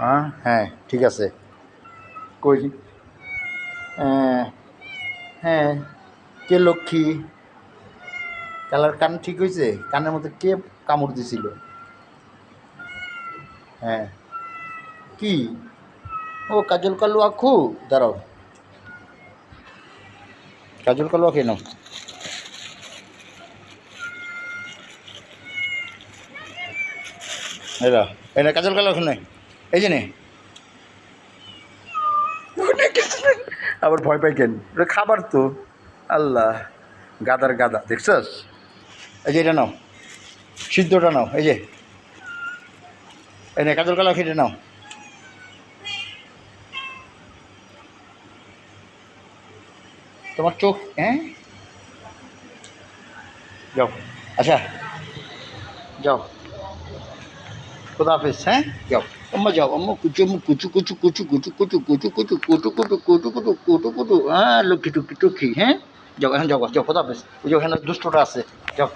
হ্যাঁ? হ্যাঁ ঠিক আছে। কই হ্যাঁ কে লক্ষ্মী? কালার কান ঠিক হয়েছে কানের মধ্যে কে কামড় দিছিল? হ্যাঁ। কি? ও কাজল কালু আখু? দাঁড়াও। কাজল কালু আখে নাও। এরা এটা কাজল কালু আখু নাই এই যে নে। আবার ভয় পাই কেন? ওটা খাবার তো। আল্লাহ গাদার গাদা দেখছস? এই যে এটা নাও। সিদ্ধটা নাও এই যে। এই নে কাজল কালা খেটে নাও। তোমার চোখ হ্যাঁ? যাও। আচ্ছা। যাও। खुदाफिज हैं जाओ अम्मा जाओ अम्मा कुछ अम्मा कुछ कुछ कुछ कुछ कुछ कुछ कुछ कुछ कुछ कुछ कुछ कुछ कुटु हाँ लुकी टुकी टुकी हैं जाओ हैं जाओ जाओ खुदाफिज जो है ना दुष्ट रास्ते जाओ